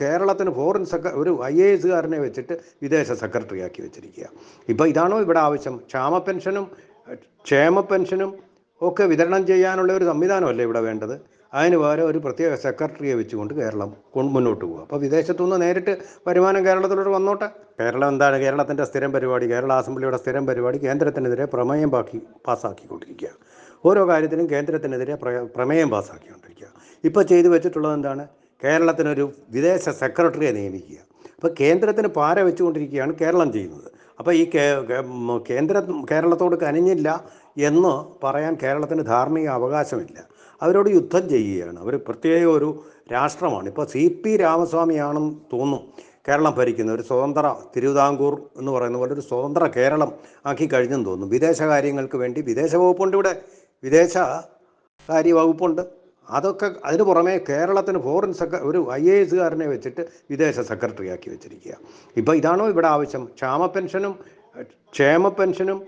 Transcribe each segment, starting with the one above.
കേരളത്തിന് ഫോറിൻ സെക്ര ഒരു I A എസുകാരനെ വെച്ചിട്ട് വിദേശ സെക്രട്ടറി ആക്കി വെച്ചിരിക്കുക. ഇപ്പോൾ ഇതാണോ ഇവിടെ ആവശ്യം? ക്ഷാമ പെൻഷനും ക്ഷേമ പെൻഷനും ഒക്കെ വിതരണം ചെയ്യാനുള്ള ഒരു സംവിധാനമല്ലേ ഇവിടെ വേണ്ടത്? അതിന് പകരം ഒരു പ്രത്യേക സെക്രട്ടറിയെ വെച്ചുകൊണ്ട് കേരളം മുന്നോട്ട് പോകുക അപ്പോൾ വിദേശത്തുനിന്ന് നേരിട്ട് വരുമാനം കേരളത്തിലോട്ട് വന്നോട്ടെ? കേരളം എന്താണ് കേരളത്തിന്റെ സ്ഥിരം പരിപാടി? കേരള അസംബ്ലിയുടെ സ്ഥിരം പരിപാടി കേന്ദ്രത്തിനെതിരെ പ്രമേയം ബാക്കി പാസ്സാക്കിക്കൊണ്ടിരിക്കുക. ഓരോ കാര്യത്തിനും കേന്ദ്രത്തിനെതിരെ പ്ര- പ്രമേയം പാസ്സാക്കിക്കൊണ്ടിരിക്കുക. ഇപ്പോൾ ചെയ്തു വെച്ചിട്ടുള്ളത് എന്താണ്? കേരളത്തിനൊരു വിദേശ സെക്രട്ടറിയെ നിയമിക്കുക. അപ്പോൾ കേന്ദ്രത്തിന് പാര വെച്ചുകൊണ്ടിരിക്കുകയാണ് കേരളം ചെയ്യുന്നത്. അപ്പോൾ ഈ കേന്ദ്ര കേരളത്തോട് കനിഞ്ഞില്ല എന്ന് പറയാൻ കേരളത്തിന് ധാർമ്മിക അവകാശമില്ല. അവരോട് യുദ്ധം ചെയ്യുകയാണ്. അവർ പ്രത്യേക ഒരു രാഷ്ട്രമാണ്. ഇപ്പോൾ സി പി രാമസ്വാമിയാണെന്ന് തോന്നും കേരളം ഭരിക്കുന്ന ഒരു സ്വതന്ത്ര തിരുവിതാംകൂർ എന്ന് പറയുന്ന പോലെ ഒരു സ്വതന്ത്ര കേരളം ആക്കി കഴിഞ്ഞെന്ന് തോന്നുന്നു. വിദേശകാര്യങ്ങൾക്ക് വേണ്ടി വിദേശ വകുപ്പുണ്ട് ഇവിടെ. വിദേശ കാര്യ വകുപ്പുണ്ട്. അതൊക്കെ അതിന് പുറമേ കേരളത്തിന് ഫോറിൻ സെക്ര ഒരു ഐ എ എസുകാരനെ വെച്ചിട്ട് വിദേശ സെക്രട്ടറി ആക്കി വെച്ചിരിക്കുക. ഇപ്പോൾ ഇതാണോ ഇവിടെ ആവശ്യം? ക്ഷാമ പെൻഷനും ക്ഷേമ പെൻഷനും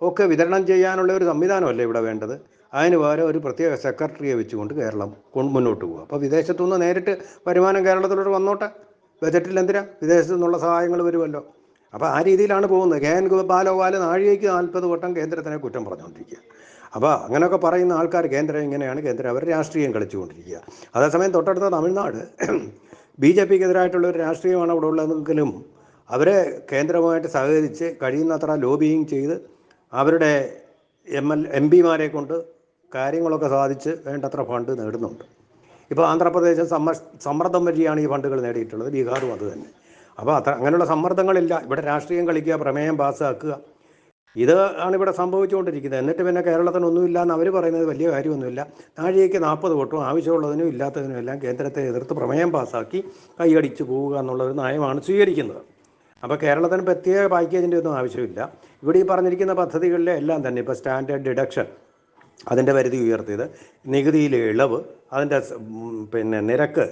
ഒക്കെ വിതരണം ചെയ്യാനുള്ള ഒരു സംവിധാനമല്ലേ ഇവിടെ വേണ്ടത്? അതിന് പകരം ഒരു പ്രത്യേക സെക്രട്ടറിയെ വെച്ചുകൊണ്ട് കേരളം മുന്നോട്ട് പോകുക അപ്പോൾ വിദേശത്തുനിന്ന് നേരിട്ട് വരുമാനം കേരളത്തിലോട്ട് വന്നോട്ടെ? ബജറ്റിൽ എന്തിനാ? വിദേശത്തു നിന്നുള്ള സഹായങ്ങൾ വരുമല്ലോ. അപ്പോൾ ആ രീതിയിലാണ് പോകുന്നത്. കെ എൻ ബാലോപാൽ നാഴികയ്ക്ക് നാൽപ്പത് വട്ടം കേന്ദ്രത്തിനെ കുറ്റം പറഞ്ഞുകൊണ്ടിരിക്കുക. അപ്പോൾ അങ്ങനെയൊക്കെ പറയുന്ന ആൾക്കാർ കേന്ദ്രം ഇങ്ങനെയാണ് കേന്ദ്രം അവർ രാഷ്ട്രീയം കളിച്ചുകൊണ്ടിരിക്കുക. അതേസമയം തൊട്ടടുത്ത തമിഴ്നാട് ബി ജെ പിക്കെതിരായിട്ടുള്ള ഒരു രാഷ്ട്രീയമാണ് അവിടെ ഉള്ളതെങ്കിലും അവരെ കേന്ദ്രവുമായിട്ട് സഹകരിച്ച് കഴിയുന്നത്ര ലോബിയിങ് ചെയ്ത് അവരുടെ എം എൽ എം പിമാരെ കൊണ്ട് കാര്യങ്ങളൊക്കെ സാധിച്ച് വേണ്ടത്ര ഫണ്ട് നേടുന്നുണ്ട്. ഇപ്പോൾ ആന്ധ്രാപ്രദേശ് സമ്മ സമ്മർദ്ദം വഴിയാണ് ഈ ഫണ്ടുകൾ നേടിയിട്ടുള്ളത് ബീഹാറും അത് തന്നെ. അപ്പോൾ അത്ര അങ്ങനെയുള്ള സമ്മർദ്ദങ്ങളില്ല. ഇവിടെ രാഷ്ട്രീയം കളിക്കുക പ്രമേയം പാസ്സാക്കുക ഇത് ആണ് ഇവിടെ സംഭവിച്ചുകൊണ്ടിരിക്കുന്നത്. എന്നിട്ട് പിന്നെ കേരളത്തിനൊന്നുമില്ല എന്ന് അവർ പറയുന്നത് വലിയ കാര്യമൊന്നുമില്ല. താഴേക്ക് നാൽപ്പത് വോട്ടും ആവശ്യമുള്ളതിനും ഇല്ലാത്തതിനും എല്ലാം കേന്ദ്രത്തെ എതിർത്ത് പ്രമേയം പാസ്സാക്കി കൈയടിച്ച് പോവുക എന്നുള്ളൊരു നയമാണ് സ്വീകരിക്കുന്നത്. അപ്പോൾ കേരളത്തിന് പ്രത്യേക പാക്കേജിന്റെ ഒന്നും ആവശ്യമില്ല. ഇവിടെ ഈ പറഞ്ഞിരിക്കുന്ന പദ്ധതികളിലെ എല്ലാം തന്നെ ഇപ്പോൾ സ്റ്റാൻഡേർഡ് ഡിഡക്ഷൻ അതിന്റെ പരിധി ഉയർത്തിയത് നികുതിയിലെ ഇളവ് അതിന്റെ പിന്നെ നിരക്ക്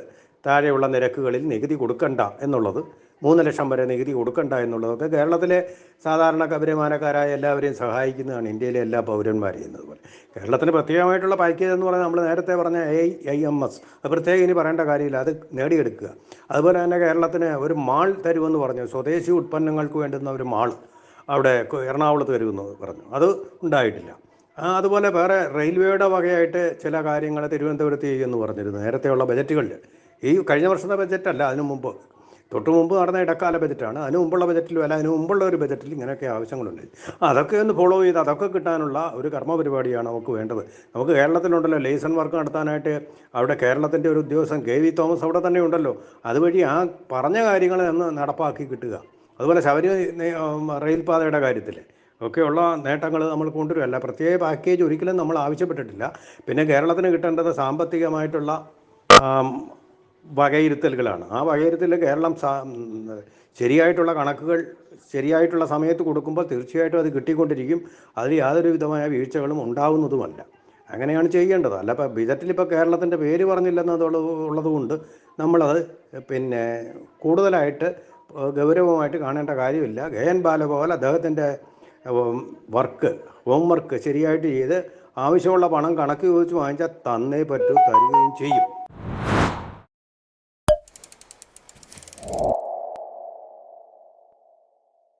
താഴെയുള്ള നിരക്കുകളിൽ നികുതി കൊടുക്കണ്ട എന്നുള്ളത് മൂന്ന് ലക്ഷം വരെ നികുതി കൊടുക്കണ്ട എന്നുള്ളതൊക്കെ കേരളത്തിലെ സാധാരണ വരുമാനക്കാരായ എല്ലാവരെയും സഹായിക്കുന്നതാണ് ഇന്ത്യയിലെ എല്ലാ പൗരന്മാരെയും എന്നതുപോലെ കേരളത്തിന് പ്രത്യേകമായിട്ടുള്ള പാക്കേജ് എന്ന് പറഞ്ഞാൽ നമ്മൾ നേരത്തെ പറഞ്ഞ എ ഐ എം എസ് അത് പ്രത്യേകം ഇനി പറയേണ്ട കാര്യമില്ല. അത് നേടിയെടുക്കുക. അതുപോലെ തന്നെ കേരളത്തിന് ഒരു മാൾ തരുമെന്ന് പറഞ്ഞു. സ്വദേശി ഉൽപ്പന്നങ്ങൾക്ക് വേണ്ടുന്ന ഒരു മാൾ അവിടെ എറണാകുളത്ത് വരുമെന്ന് പറഞ്ഞു. അത് ഉണ്ടായിട്ടില്ല. അതുപോലെ വേറെ റെയിൽവേയുടെ വകയായിട്ട് ചില കാര്യങ്ങൾ തിരുവനന്തപുരത്ത് ചെയ്യുമെന്ന് പറഞ്ഞിരുന്നു. നേരത്തെയുള്ള ബജറ്റുകളിൽ. ഈ കഴിഞ്ഞ വർഷത്തെ ബജറ്റല്ല അതിനു മുമ്പ്. തൊട്ട് മുമ്പ് നടന്ന ഇടക്കാല ബജറ്റാണ്. അതിന് മുമ്പുള്ള ബജറ്റിലും അല്ല അതിന് മുമ്പുള്ള ഒരു ബജറ്റിൽ ഇങ്ങനെയൊക്കെ ആവശ്യങ്ങളുണ്ട്. അതൊക്കെ ഒന്ന് ഫോളോ ചെയ്ത് അതൊക്കെ കിട്ടാനുള്ള ഒരു കർമ്മ പരിപാടിയാണ് നമുക്ക് വേണ്ടത്. നമുക്ക് കേരളത്തിലുണ്ടല്ലോ ലേസൺ വർക്ക് നടത്താനായിട്ട് അവിടെ കേരളത്തിന്റെ ഒരു ഉദ്യോഗസ്ഥൻ കെ വി തോമസ് അവിടെ തന്നെ ഉണ്ടല്ലോ. അതുവഴി ആ പറഞ്ഞ കാര്യങ്ങൾ ഒന്ന് നടപ്പാക്കി കിട്ടുക. അതുപോലെ ശബരി റെയിൽപാതയുടെ കാര്യത്തിൽ ഒക്കെയുള്ള നേട്ടങ്ങൾ നമ്മൾ കൊണ്ടുവരുമല്ല പ്രത്യേക പാക്കേജ് ഒരിക്കലും നമ്മൾ ആവശ്യപ്പെട്ടിട്ടില്ല. പിന്നെ കേരളത്തിന് കിട്ടേണ്ടത് സാമ്പത്തികമായിട്ടുള്ള വകയിരുത്തലുകളാണ്. ആ വകയിരുത്തൽ കേരളം ശരിയായിട്ടുള്ള കണക്കുകൾ ശരിയായിട്ടുള്ള സമയത്ത് കൊടുക്കുമ്പോൾ തീർച്ചയായിട്ടും അത് കിട്ടിക്കൊണ്ടിരിക്കും. അതിൽ യാതൊരു വിധമായ വീഴ്ചകളും ഉണ്ടാവുന്നതുമല്ല. അങ്ങനെയാണ് ചെയ്യേണ്ടത്. അല്ല ഇപ്പോൾ ബജറ്റിൽ ഇപ്പോൾ കേരളത്തിന്റെ പേര് പറഞ്ഞില്ലെന്നതുള്ളത് ഉള്ളതുകൊണ്ട് നമ്മളത് പിന്നെ കൂടുതലായിട്ട് ഗൗരവമായിട്ട് കാണേണ്ട കാര്യമില്ല. എൻ ബാലഗോപാൽ അദ്ദേഹത്തിന്റെ വർക്ക് ഹോംവർക്ക് ശരിയായിട്ട് ചെയ്ത് ആവശ്യമുള്ള പണം കണക്ക് ചോദിച്ച് വാങ്ങിച്ചാൽ തന്നേ പറ്റൂ തരികയും ചെയ്യും.